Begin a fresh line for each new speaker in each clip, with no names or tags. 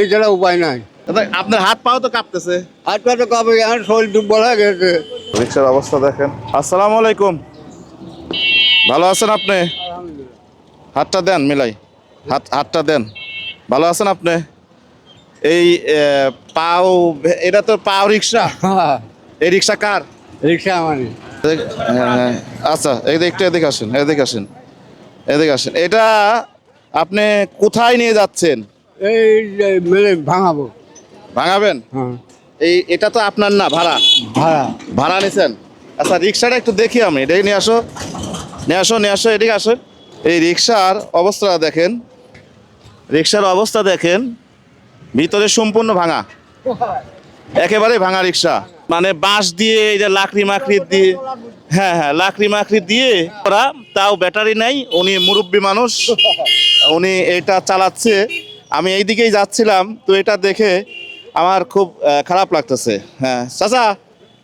এছাড়া উপায় নাই।
দাদা, আপনার হাত পাও তো কাঁপতেছে।
হাত পা তো কবে আমার শরীর দুর্বল হয়ে গেছে।
রিক্সার অবস্থা দেখেন। আসসালামু আলাইকুম। ভালো আছেন আপনি? হাতটা দেন মিলাই। হাত হাতটা দেন। ভালো আছেন আপনি? এই পাও এটা তো পাও রিক্সা? এই রিক্সা কার?
রিক্সা
হ্যাঁ, আচ্ছা এই একটু এদিকে আসেন এদিকে আসেন এদিকে আসেন। এটা আপনি কোথায় নিয়ে যাচ্ছেন?
এই মেলে ভাঙাবো।
ভাঙাবেন?
হ্যাঁ।
এই এটা তো আপনার না ভাড়া?
ভাড়া।
ভাড়া নিছেন? আচ্ছা রিক্সাটা একটু দেখি আমি এটাই নিয়ে আসো। নিয়ে আসো নিয়ে আসো এদিকে আসো এই রিক্সার অবস্থা দেখেন। রিক্সার অবস্থা দেখেন। ভিতরে সম্পূর্ণ ভাঙা। একেবারে ভাঙা রিক্সা। মানে বাঁশ দিয়ে এই যে লাকড়ি মাকড়ি দিয়ে হ্যাঁ হ্যাঁ লাকড়ি মাকড়ি দিয়ে ওরা তাও ব্যাটারি নাই উনি মুরব্বী মানুষ। উনি এটা চালাচ্ছে। আমি এই দিকেই যাচ্ছিলাম তো এটা দেখে আমার খুব খারাপ লাগতেছে। হ্যাঁ। চাচা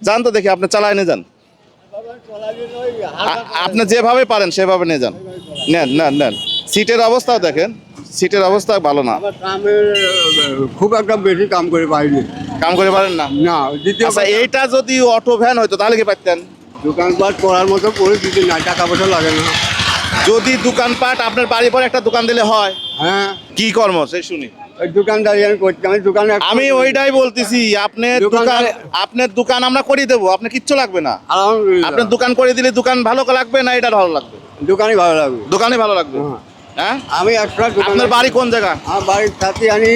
যান তো দেখি আপনি চালায় নিয়ে যান। আপনি যেভাবে পারেন সেভাবে নিয়ে যান। নেন নেন নেন। সিটের অবস্থাও দেখেন। সিটের অবস্থা ভালো না।
খুব একটা বেশি কাম করে পাইনি
কাম করে পারেন না?
না দ্বিতীয়
আচ্ছা এইটা যদি অটো ভ্যান হইতো তাহলে কি পারতেন?
দোকানপাট করার মতো পরিস্থিতি না টাকা পয়সা লাগে না।
যদি দোকানপাট আপনার বাড়ি পরে একটা দোকান দিলে হয়
হ্যাঁ।
কি কর্ম? সেই শুনি।
দোকানদারি আমি করছি আমি দোকানে
আমি ওইটাই বলতেছি আপনার দোকান আপনার দোকান আমরা করে দেবো আপনার কিচ্ছু লাগবে না। আপনার দোকান করে দিলে দোকান ভালো লাগবে না এটা ভালো লাগবে?
দোকানই ভালো লাগবে।
দোকানে ভালো লাগবে?
হ্যাঁ।
হ্যাঁ?
আমি একটা
আপনার বাড়ি কোন জায়গা?
আমার বাড়ির সাথে আমি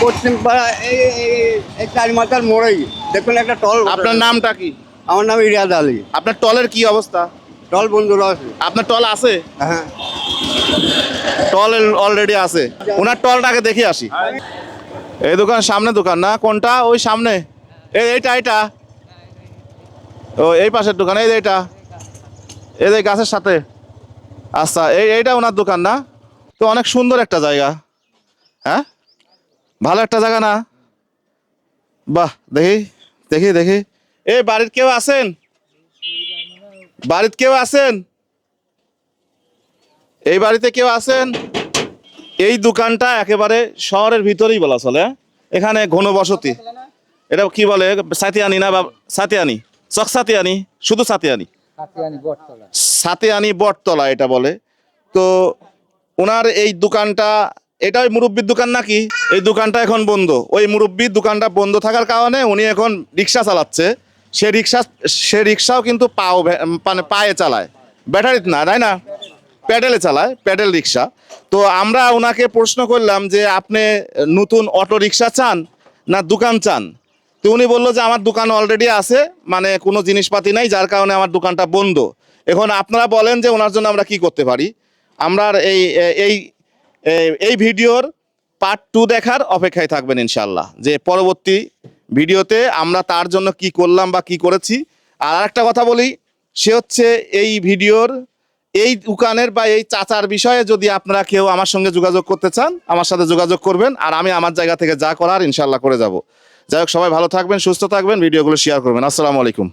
পশ্চিম পাড়া এই চারি মাথার মোড়েই। দেখুন একটা টল
আপনার। নামটা কি?
আমার নাম ইরিয়াদ আলী।
আপনার টলের কি অবস্থা?
টল বন্ধুরা আছে
আপনার টল আছে?
হ্যাঁ।
টল অলরেডি আছে। ওনার টলটাকে দেখে আসি। এই দোকান সামনে দোকান না? কোনটা? ওই সামনে। এই এইটা এইটা। ও এই পাশের দোকান এই এইটা। এই যে গাছের সাথে। আচ্ছা এই এইটা ওনার দোকান না? তো অনেক সুন্দর একটা জায়গা। হ্যাঁ? ভালো একটা জায়গা না? বাহ দেখি দেখি দেখি। এই বাড়ির কেউ আছেন? বাড়িতে কেউ আছেন? এই বাড়িতে কেউ আছেন? এই দোকানটা একেবারে শহরের ভিতরেই বলা চলে হ্যাঁ? এখানে ঘনবসতি। এটা কি বলে? সাতিয়ানি না বা সাতিয়ানি? চক সাতিয়ানি? শুধু সাতিয়ানি? সাতিয়ানি বটতলা। এটা বলে। তো ওনার এই দোকানটা এটা ওই মুরব্বীর দোকান নাকি? এই দোকানটা এখন বন্ধ। ওই মুরব্বীর দোকানটা বন্ধ থাকার কারণে উনি এখন রিক্সা চালাচ্ছে। সে রিক্সা, সে রিক্সাও কিন্তু পাও মানে পায়ে চালায়। ব্যাটারিতে না, তাই না? প্যাডেলে চালায়, প্যাডেল রিক্সা। তো আমরা ওনাকে প্রশ্ন করলাম যে, আপনি নতুন অটো রিক্সা চান না দোকান চান? তো উনি বলল যে, আমার দোকান অলরেডি আছে মানে কোনো জিনিসপাতি নাই, যার কারণে আমার দোকানটা বন্ধ। এখন আপনারা বলেন যে ওনার জন্য আমরা কি করতে পারি? আমরা এই এই- এই ভিডিওর পার্ট টু দেখার অপেক্ষায় থাকবেন ইনশাল্লাহ যে পরবর্তী ভিডিওতে আমরা তার জন্য কি করলাম বা কি করেছি। আর একটা কথা বলি, সে হচ্ছে এই ভিডিওর, এই দোকানের বা এই চাচার বিষয়ে যদি আপনারা কেউ আমার সঙ্গে যোগাযোগ করতে চান, আমার সাথে যোগাযোগ করবেন আর আমি আমার জায়গা থেকে যা করার ইনশাল্লাহ করে যাব। যাই হোক, সবাই ভালো থাকবেন, সুস্থ থাকবেন, ভিডিওগুলো শেয়ার করবেন। আসসালামু আলাইকুম।